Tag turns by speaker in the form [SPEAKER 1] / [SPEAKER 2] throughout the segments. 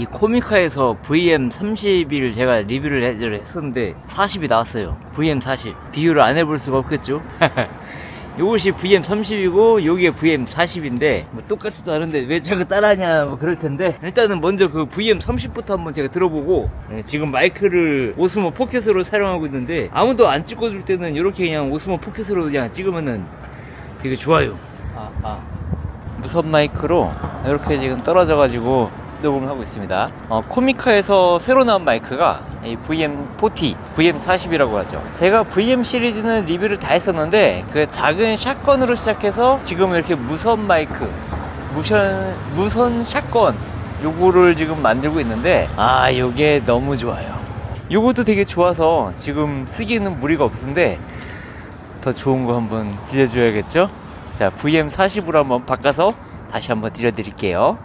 [SPEAKER 1] 이 코미카에서 VM30을 제가 리뷰를 했었는데 40이 나왔어요. VM40. 비교를 안 해볼 수가 없겠죠? 요것이 VM30이고 요게 VM40인데 뭐 똑같지도 않은데 왜 저거 따라하냐 뭐 그럴 텐데 일단은 먼저 그 VM30부터 한번 제가 들어보고 네, 지금 마이크를 오스모 포켓으로 사용하고 있는데 아무도 안 찍어줄 때는 이렇게 그냥 오스모 포켓으로 그냥 찍으면은 되게 좋아요 아, 아. 무선 마이크로 이렇게 지금 떨어져 가지고 녹음을 하고 있습니다. 어, 코미카에서 새로 나온 마이크가 이 VM40, VM40이라고 하죠. 제가 VM 시리즈는 리뷰를 다 했었는데 그 작은 샷건으로 시작해서 지금 이렇게 무선 마이크, 무선 무선 샷건 요거를 지금 만들고 있는데 아 요게 너무 좋아요. 요것도 되게 좋아서 지금 쓰기는 무리가 없는데 더 좋은 거 한번 들려줘야겠죠? 자, VM40으로 한번 바꿔서 다시 한번 들려드릴게요.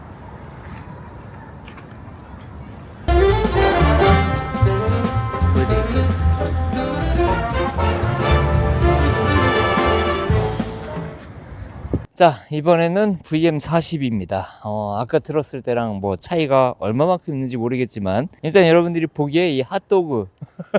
[SPEAKER 1] 자, 이번에는 VM40입니다. 어, 아까 들었을 때랑 뭐 차이가 얼마만큼 있는지 모르겠지만, 일단 여러분들이 보기에 이 핫도그,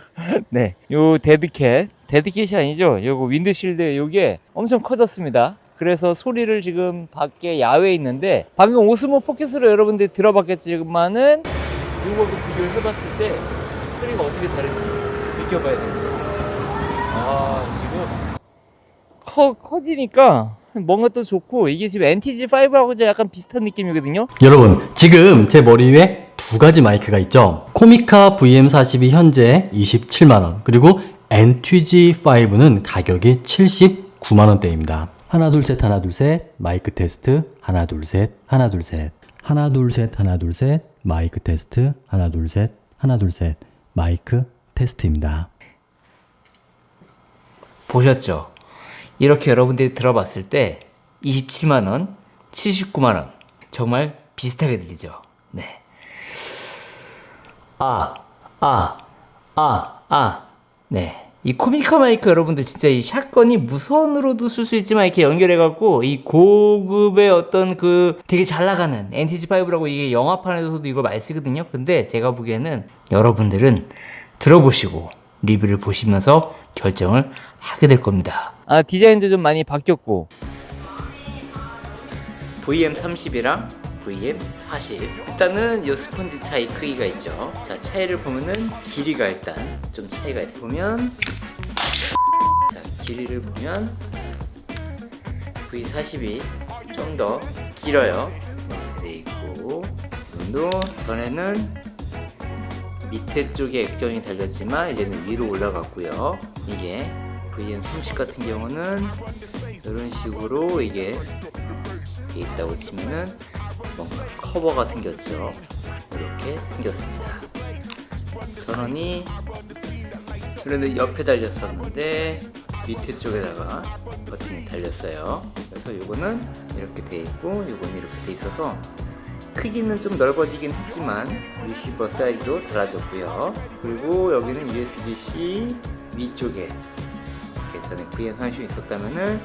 [SPEAKER 1] 네, 요 데드캣, 데드캣이 아니죠? 요거 윈드실드 요게 엄청 커졌습니다. 그래서 소리를 지금 밖에 야외에 있는데, 방금 오스모 포켓으로 여러분들이 들어봤겠지만은, 요거 비교를 해봤을 때, 소리가 어떻게 다른지 느껴봐야 됩니다. 아, 지금, 커, 커지니까, 뭔가 또 좋고 이게 지금 NTG5하고 약간 비슷한 느낌이거든요.
[SPEAKER 2] 여러분, 지금 제 머리 위에 두 가지 마이크가 있죠. 코미카 VM42 현재 27만원, 그리고 NTG5는 가격이 79만원대입니다. 하나, 둘, 셋, 하나, 둘, 셋, 마이크 테스트, 하나, 둘, 셋, 하나, 둘, 셋, 하나, 둘, 셋, 하나, 둘, 셋, 마이크 테스트, 하나, 둘, 셋, 하나, 둘, 셋, 마이크 테스트입니다.
[SPEAKER 1] 보셨죠? 이렇게 여러분들이 들어봤을 때 27만원, 79만원 정말 비슷하게 들리죠? 네. 아, 아, 아, 아. 네. 이 코미카 마이크 여러분들 진짜 이 샷건이 무선으로도 쓸 수 있지만 이렇게 연결해갖고 이 고급의 어떤 그 되게 잘 나가는 NTG5라고 이게 영화판에서도 이걸 많이 쓰거든요. 근데 제가 보기에는 여러분들은 들어보시고 리뷰를 보시면서 결정을 하게 될 겁니다. 아, 디자인도 좀 많이 바뀌었고. VM30이랑 VM40. 일단은 이 스펀지 차이 크기가 있죠. 자, 차이를 보면은 길이가 일단 좀 차이가 있어. 보면 자, 길이를 보면 V40이 좀 더 길어요. 돼 있고 눈도 전에는 밑에 쪽에 액정이 달렸지만 이제는 위로 올라갔고요. 이게 VM30 같은 경우는 이런 식으로 이게 이렇게 있다고 치면은 뭔가 커버가 생겼죠. 이렇게 생겼습니다. 전원이 전에는 옆에 달렸었는데 밑에 쪽에다가 버튼이 달렸어요. 그래서 이거는 이렇게 돼 있고 이거는 이렇게 돼 있어서 크기는 좀 넓어지긴 했지만 리시버 사이즈도 달라졌고요. 그리고 여기는 USB-C 위쪽에 전에 VM30이 있었다면은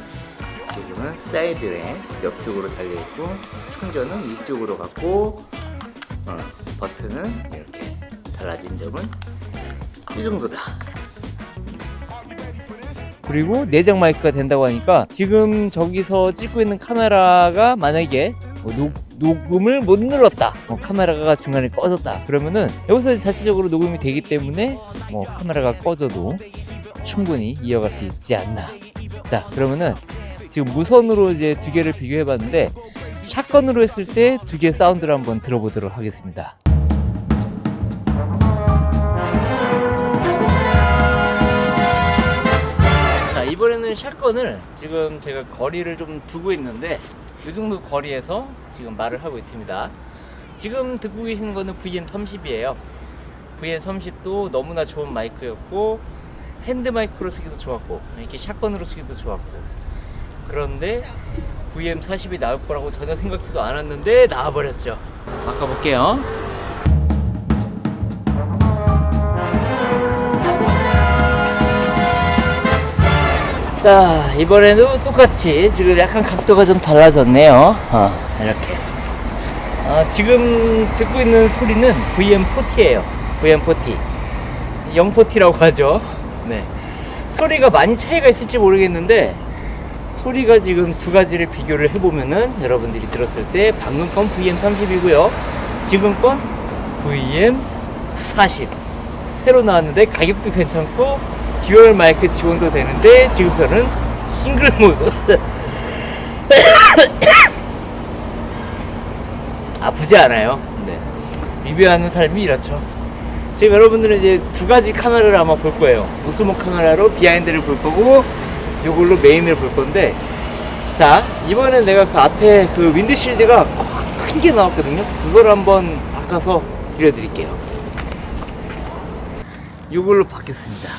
[SPEAKER 1] 지금은 사이드에 옆쪽으로 달려 있고 충전은 위쪽으로 갔고 어, 버튼은 이렇게 달라진 점은 이 정도다. 그리고 내장 마이크가 된다고 하니까 지금 저기서 찍고 있는 카메라가 만약에 뭐 녹, 녹음을 못 눌렀다 뭐 카메라가 중간에 꺼졌다 그러면은 여기서 자체적으로 녹음이 되기 때문에 뭐 카메라가 꺼져도 충분히 이어갈 수 있지 않나. 자 그러면은 지금 무선으로 이제 두 개를 비교해 봤는데 샷건으로 했을 때 두개 사운드를 한번 들어보도록 하겠습니다. 자 이번에는 샷건을 지금 제가 거리를 좀 두고 있는데 이 정도 거리에서 지금 말을 하고 있습니다. 지금 듣고 계시는 거는 VM30이에요. VM30도 너무나 좋은 마이크였고 핸드 마이크로 쓰기도 좋았고 이렇게 샷건으로 쓰기도 좋았고 그런데 VM40이 나올 거라고 전혀 생각지도 않았는데 나와버렸죠 바꿔볼게요 자 이번에도 똑같이 지금 약간 각도가 좀 달라졌네요 어, 이렇게 아, 지금 듣고 있는 소리는 VM40예요. VM40. 040라고 하죠. 네. 소리가 많이 차이가 있을지 모르겠는데 소리가 지금 두 가지를 비교를 해보면은 여러분들이 들었을 때 방금 건 VM30이고요. 지금 건 VM40. 새로 나왔는데 가격도 괜찮고 듀얼 마이크 지원도 되는데 지금 저는 싱글 모드 아프지 않아요. 네. 리뷰하는 삶이 이렇죠. 지금 여러분들은 이제 두 가지 카메라를 아마 볼 거예요. 오스모 카메라로 비하인드를 볼 거고, 요걸로 메인을 볼 건데, 자, 이번엔 내가 그 앞에 그 윈드실드가 큰 게 나왔거든요. 그걸 한번 바꿔서 드려드릴게요. 요걸로 바뀌었습니다.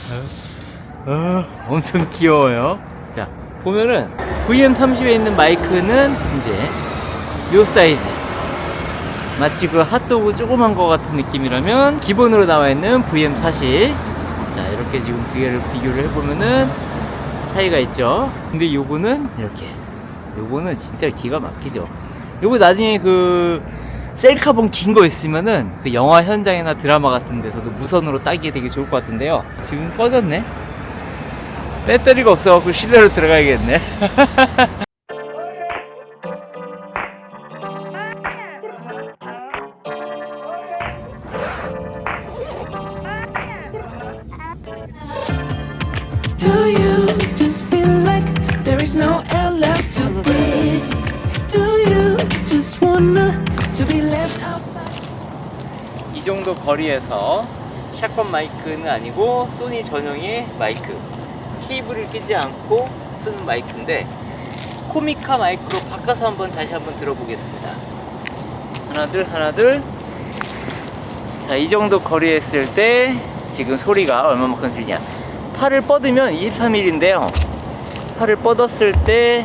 [SPEAKER 1] 어, 엄청 귀여워요. 자, 보면은 VM30에 있는 마이크는 이제 요 사이즈. 마치 그 핫도그 조그만 거 같은 느낌이라면 기본으로 나와 있는 VM40. 자, 이렇게 지금 두 개를 비교를 해보면은 차이가 있죠. 근데 요거는 이렇게. 요거는 진짜 기가 막히죠. 요거 나중에 그 셀카본 긴거 있으면은 그 영화 현장이나 드라마 같은 데서도 무선으로 따기에 되게 좋을 것 같은데요. 지금 꺼졌네. 배터리가 없어갖고 실내로 들어가야겠네. 이 정도 거리에서 샷건 마이크는 아니고 소니 전용의 마이크. 케이블을 끼지 않고 쓰는 마이크인데 코미카 마이크로 바꿔서 한번 다시 한번 들어보겠습니다. 하나 둘 하나 둘 자 이 정도 거리에 있을 때 지금 소리가 얼마만큼 들리냐. 팔을 뻗으면 23mm인데요. 팔을 뻗었을 때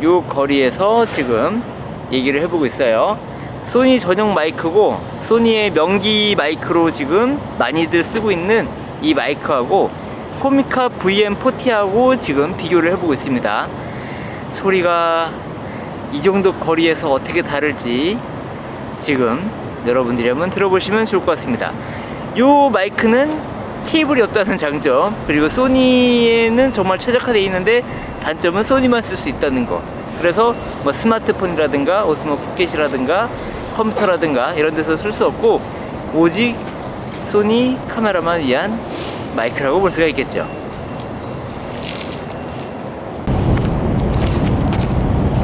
[SPEAKER 1] 요 거리에서 지금 얘기를 해보고 있어요. 소니 전용 마이크고 소니의 명기 마이크로 지금 많이들 쓰고 있는 이 마이크하고 코미카 VM40하고 지금 비교를 해보고 있습니다. 소리가 이 정도 거리에서 어떻게 다를지 지금 여러분들이 한번 들어보시면 좋을 것 같습니다. 요 마이크는 케이블이 없다는 장점 그리고 소니에는 정말 최적화되어 있는데 단점은 소니만 쓸 수 있다는 거 그래서 뭐 스마트폰이라든가 오스모 포켓이라든가 컴퓨터라든가 이런 데서 쓸 수 없고 오직 소니 카메라만 위한 마이크라고 볼 수가 있겠죠.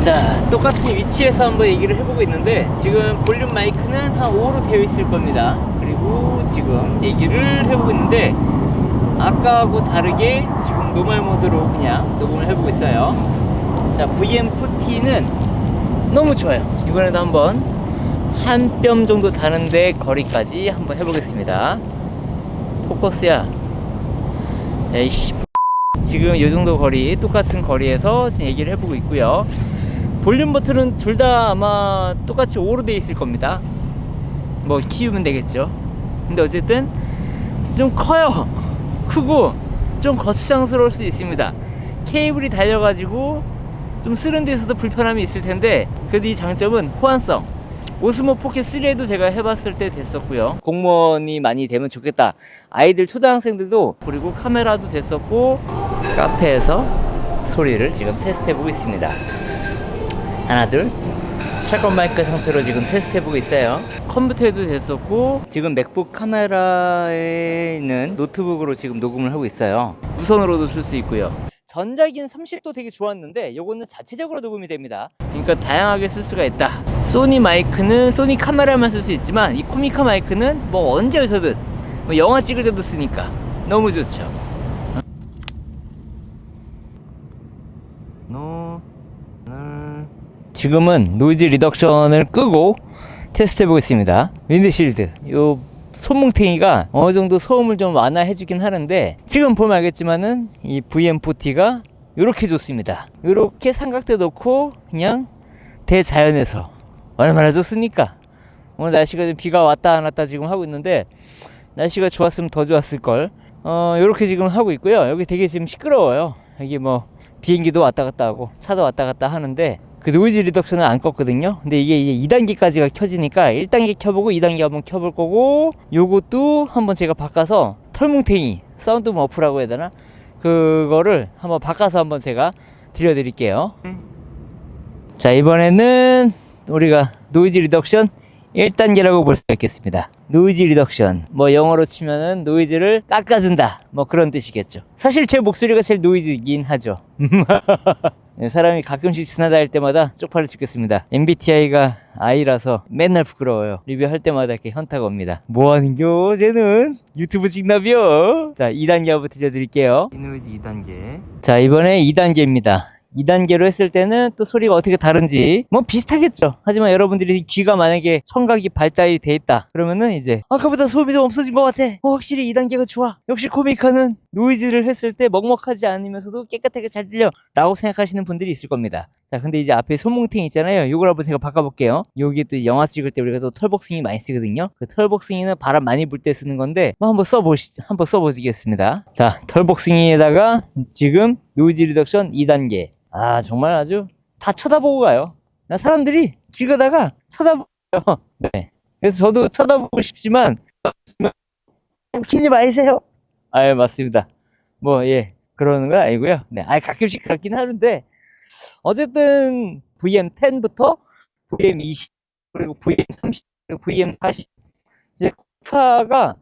[SPEAKER 1] 자 똑같은 위치에서 한번 얘기를 해보고 있는데 지금 볼륨 마이크는 한 5로 되어 있을 겁니다. 그리고 지금 얘기를 해보고 있는데 아까하고 다르게 지금 노멀 모드로 그냥 녹음을 해보고 있어요. 자 VM40는 너무 좋아요. 이번에도 한번 한 뼘 정도 다른데 거리까지 한번 해보겠습니다. 포커스야. 에이씨. 지금 이 정도 거리 똑같은 거리에서 지금 얘기를 해보고 있고요. 볼륨 버튼은 둘 다 아마 똑같이 5로 되어 있을 겁니다. 뭐 키우면 되겠죠. 근데 어쨌든 좀 커요. 크고 좀 거추장스러울 수 있습니다. 케이블이 달려가지고 좀 쓰는 데서도 불편함이 있을 텐데 그래도 이 장점은 호환성 오스모 포켓 3에도 제가 해봤을 때 됐었고요. 공무원이 많이 되면 좋겠다. 아이들 초등학생들도 그리고 카메라도 됐었고 카페에서 소리를 지금 테스트해보고 있습니다. 하나 둘. 샷건 마이크 상태로 지금 테스트해보고 있어요. 컴퓨터에도 됐었고 지금 맥북 카메라에 있는 노트북으로 지금 녹음을 하고 있어요. 무선으로도 쓸 수 있고요. 전자기는 30도 되게 좋았는데 요거는 자체적으로 녹음이 됩니다. 그러니까 다양하게 쓸 수가 있다 소니 마이크는 소니 카메라만 쓸 수 있지만 이 코미카 마이크는 뭐 언제 어디서든 뭐 영화 찍을 때도 쓰니까 너무 좋죠 노 지금은 노이즈 리덕션을 끄고 테스트 해보겠습니다. 윈드실드. 요 손뭉탱이가 어느 정도 소음을 좀 완화해주긴 하는데 지금 보면 알겠지만은 이 VM40가 이렇게 좋습니다. 이렇게 삼각대 놓고 그냥 대자연에서 얼마나 좋습니까? 오늘 날씨가 좀 비가 왔다 안 왔다 지금 하고 있는데 날씨가 좋았으면 더 좋았을 걸. 어 이렇게 지금 하고 있고요. 여기 되게 지금 시끄러워요. 여기 뭐 비행기도 왔다 갔다 하고 차도 왔다 갔다 하는데 그 노이즈 리덕션을 안 껐거든요. 근데 이게 이제 2단계까지가 켜지니까 1단계 켜보고 2단계 한번 켜볼 거고 요것도 한번 제가 바꿔서 털뭉탱이 사운드 머프라고 해야 되나? 그거를 한번 바꿔서 한번 제가 들려드릴게요. 자 이번에는 우리가 노이즈 리덕션 1단계라고 볼 수가 있겠습니다. 노이즈 리덕션 뭐 영어로 치면은 노이즈를 깎아준다 뭐 그런 뜻이겠죠. 사실 제 목소리가 제일 노이즈이긴 하죠. 네, 사람이 가끔씩 지나다닐 때마다 쪽팔려 죽겠습니다. MBTI가 I라서 맨날 부끄러워요. 리뷰할 때마다 이렇게 현타가 옵니다. 뭐 하는겨, 쟤는? 유튜브 직납이요? 자, 2단계 한번 들려드릴게요. 이노이즈 2단계. 자, 이번에 2단계입니다. 2단계로 했을 때는 또 소리가 어떻게 다른지 뭐 비슷하겠죠. 하지만 여러분들이 귀가 만약에 청각이 발달이 돼 있다. 그러면은 이제 아까보다 소음이 좀 없어진 것 같아. 어, 확실히 2단계가 좋아. 역시 코미카는 노이즈를 했을 때 먹먹하지 않으면서도 깨끗하게 잘 들려 라고 생각하시는 분들이 있을 겁니다 자 근데 이제 앞에 손뭉탱 있잖아요 요걸 한번 제가 바꿔볼게요 여기 또 영화 찍을 때 우리가 또 털복숭이 많이 쓰거든요 그 털복숭이는 바람 많이 불 때 쓰는 건데 뭐 한번 써보시 한번 써보시겠습니다 자 털복숭이에다가 지금 노이즈 리덕션 2단계 아 정말 아주 다 쳐다보고 가요. 나 사람들이 길 가다가 쳐다보요. 네. 그래서 저도 쳐다보고 싶지만 웃기지 마세요. 아 맞습니다. 뭐 예 그러는 건 아니고요. 네, 아 가끔씩 그렇긴 하는데 어쨌든 VM10부터 VM20 그리고 VM30 그리고 VM40 이제 코카가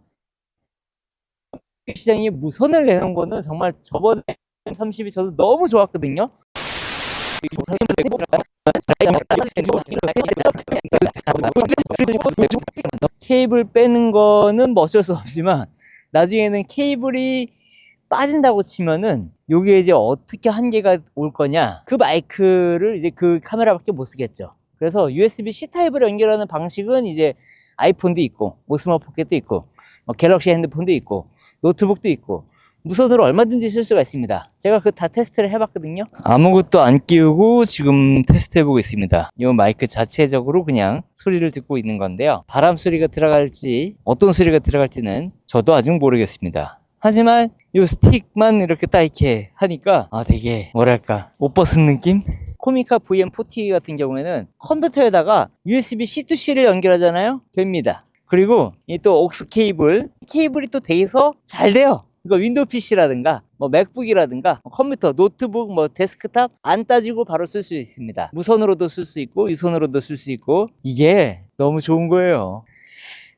[SPEAKER 1] 시장이 무선을 내는 거는 정말 저번에 30이 저도 너무 좋았거든요. 케이블 빼는 거는 뭐 어쩔 수 없지만 나중에는 케이블이 빠진다고 치면은 요게 이제 어떻게 한계가 올 거냐 그 마이크를 이제 그 카메라밖에 못 쓰겠죠. 그래서 USB-C 타입으로 연결하는 방식은 이제 아이폰도 있고 오스모 포켓도 있고 뭐 갤럭시 핸드폰도 있고 노트북도 있고 무선으로 얼마든지 쓸 수가 있습니다. 제가 그 다 테스트를 해봤거든요. 아무것도 안 끼우고 지금 테스트 해보고 있습니다. 이 마이크 자체적으로 그냥 소리를 듣고 있는 건데요. 바람 소리가 들어갈지 어떤 소리가 들어갈지는 저도 아직 모르겠습니다. 하지만 이 스틱만 이렇게 딱 이렇게 하니까 아 되게 뭐랄까 옷 벗은 느낌? 코미카 VM40 같은 경우에는 컴퓨터에다가 USB-C to C를 연결하잖아요. 됩니다. 그리고 이 또 옥스 케이블 케이블이 또 돼서 잘 돼요. 이거 윈도우 PC라든가 뭐 맥북이라든가 뭐 컴퓨터, 노트북, 뭐 데스크탑 안 따지고 바로 쓸 수 있습니다. 무선으로도 쓸 수 있고 유선으로도 쓸 수 있고 이게 너무 좋은 거예요.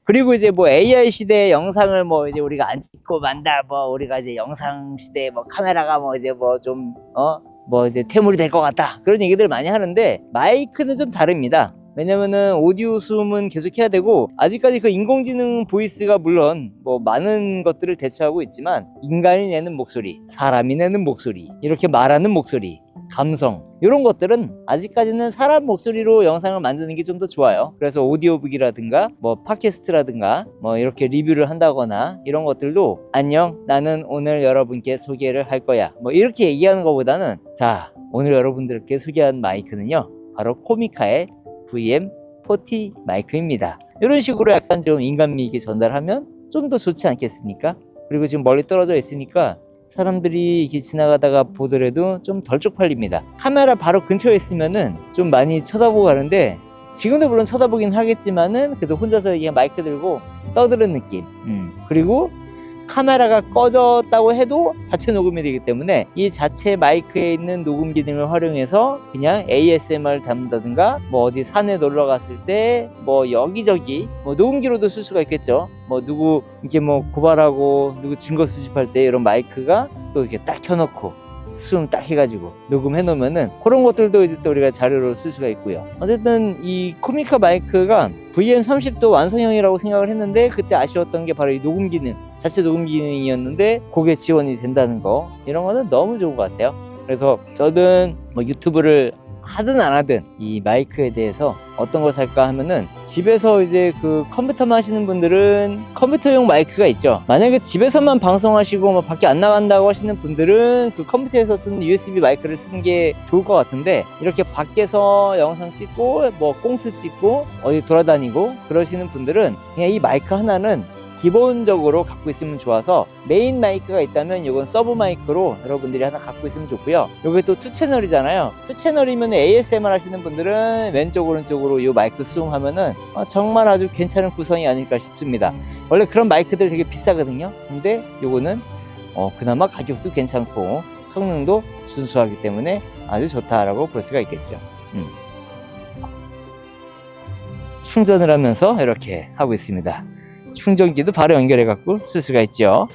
[SPEAKER 1] 그리고 이제 뭐 AI 시대의 영상을 뭐 이제 우리가 안 찍고 만다 뭐 우리가 이제 영상 시대에 뭐 카메라가 뭐 이제 뭐좀어뭐 이제 퇴물이 될 것 같다 그런 얘기들 많이 하는데 마이크는 좀 다릅니다. 왜냐면은 오디오 수음은 계속 해야 되고 아직까지 그 인공지능 보이스가 물론 뭐 많은 것들을 대처하고 있지만 인간이 내는 목소리, 사람이 내는 목소리, 이렇게 말하는 목소리, 감성 이런 것들은 아직까지는 사람 목소리로 영상을 만드는 게 좀 더 좋아요. 그래서 오디오북이라든가 뭐 팟캐스트라든가 뭐 이렇게 리뷰를 한다거나 이런 것들도 안녕 나는 오늘 여러분께 소개를 할 거야 뭐 이렇게 얘기하는 것보다는 자 오늘 여러분들께 소개한 마이크는요 바로 코미카의 VM40 마이크입니다. 이런 식으로 약간 좀 인간미 있게 전달하면 좀 더 좋지 않겠습니까? 그리고 지금 멀리 떨어져 있으니까 사람들이 이렇게 지나가다가 보더라도 좀 덜 쪽팔립니다. 카메라 바로 근처에 있으면은 좀 많이 쳐다보고 가는데 지금도 물론 쳐다보긴 하겠지만은 그래도 혼자서 그냥 마이크 들고 떠드는 느낌. 음. 그리고 카메라가 꺼졌다고 해도 자체 녹음이 되기 때문에 이 자체 마이크에 있는 녹음 기능을 활용해서 그냥 ASMR 담는다든가 뭐 어디 산에 놀러 갔을 때 뭐 여기저기 뭐 녹음기로도 쓸 수가 있겠죠. 뭐 누구 이렇게 뭐 고발하고 누구 증거 수집할 때 이런 마이크가 또 이렇게 딱 켜놓고 수음 딱 해가지고 녹음해 놓으면은 그런 것들도 이제 또 우리가 자료로 쓸 수가 있고요. 어쨌든 이 코미카 마이크가 VM30도 완성형이라고 생각을 했는데 그때 아쉬웠던 게 바로 이 녹음 기능 자체 녹음 기능이었는데 그게 지원이 된다는 거 이런 거는 너무 좋은 것 같아요. 그래서 저는 뭐 유튜브를 하든 안 하든 이 마이크에 대해서 어떤 걸 살까 하면은 집에서 이제 그 컴퓨터만 하시는 분들은 컴퓨터용 마이크가 있죠. 만약에 집에서만 방송하시고 뭐 밖에 안 나간다고 하시는 분들은 그 컴퓨터에서 쓰는 USB 마이크를 쓰는 게 좋을 것 같은데 이렇게 밖에서 영상 찍고 뭐 꽁트 찍고 어디 돌아다니고 그러시는 분들은 그냥 이 마이크 하나는 기본적으로 갖고 있으면 좋아서 메인 마이크가 있다면 이건 서브 마이크로 여러분들이 하나 갖고 있으면 좋고요. 이게 또 투 채널이잖아요. 투 채널이면 ASMR 하시는 분들은 왼쪽 오른쪽으로 이 마이크 수용하면은 어, 정말 아주 괜찮은 구성이 아닐까 싶습니다. 원래 그런 마이크들 되게 비싸거든요. 근데 요거는 어, 그나마 가격도 괜찮고 성능도 준수하기 때문에 아주 좋다라고 볼 수가 있겠죠. 음. 충전을 하면서 이렇게 하고 있습니다. 충전기도 바로 연결해 갖고 쓸 수가 있죠.